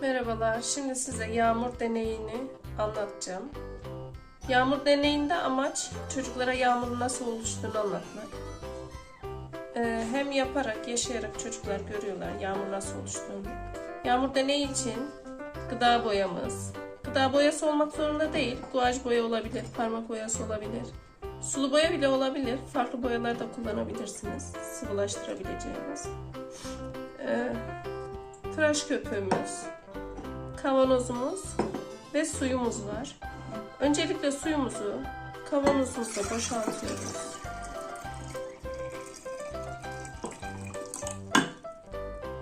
Merhabalar. Şimdi size yağmur deneyini anlatacağım. Yağmur deneyinde amaç çocuklara yağmurun nasıl oluştuğunu anlatmak. Ee, hem yaparak, yaşayarak çocuklar görüyorlar yağmur nasıl oluştuğunu. Yağmur deneyi için gıda boyamız. Gıda boyası olmak zorunda değil. Guaj boya olabilir, parmak boyası olabilir. Sulu boya bile olabilir. Farklı boyalar da kullanabilirsiniz. Sıvılaştırabileceğiniz. Ee, tıraş köpüğümüz, kavanozumuz ve suyumuz var. Öncelikle suyumuzu kavanozumuzda boşaltıyoruz.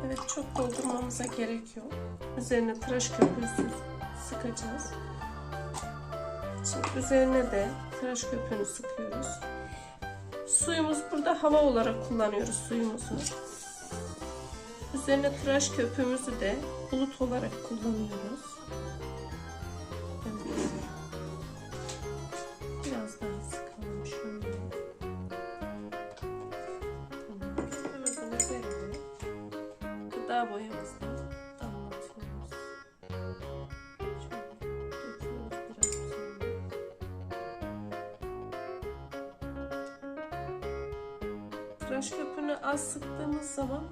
Evet çok doldurmamıza gerek yok. Üzerine tıraş köpüğü sıkacağız. Şimdi üzerine de tıraş köpüğünü sıkıyoruz. Suyumuz burada hava olarak kullanıyoruz suyumuzu. Üzerine tıraş köpüğümüzü de bulut olarak kullanıyoruz. Biraz daha sıkalım şöyle. Tamam. Köpüğümüzün üzerine. Tıraş köpüğünü az sıktığımız zaman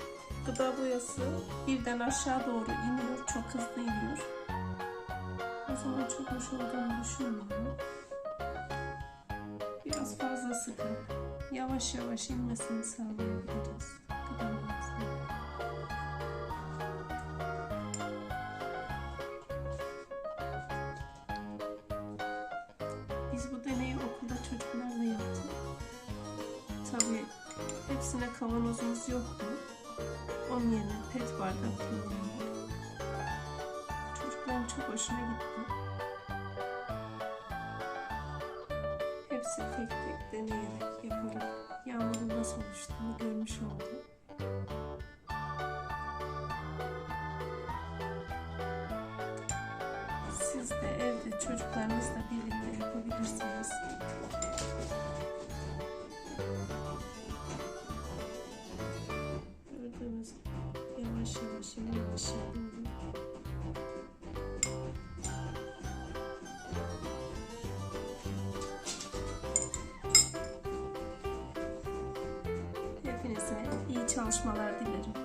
gıda boyası birden aşağı doğru iniyor. Çok hızlı iniyor. O zaman çok hoş olduğunu düşünmüyorum. Biraz fazla sıkıp yavaş yavaş inmesini sağlayabiliriz. Gıda boyasını. Biz bu deneyi okulda çocuklarla yaptık. Tabii hepsine kavanozumuz yoktu. Onun yerine pet bardak kullandık. Çocukların çok hoşuna gitti. Hepsi tek tek deneyerek yaparak yağmurun nasıl oluştuğunu görmüş oldu. Siz de evde yavaş yavaş doğru. Hepinize iyi çalışmalar diliyorum.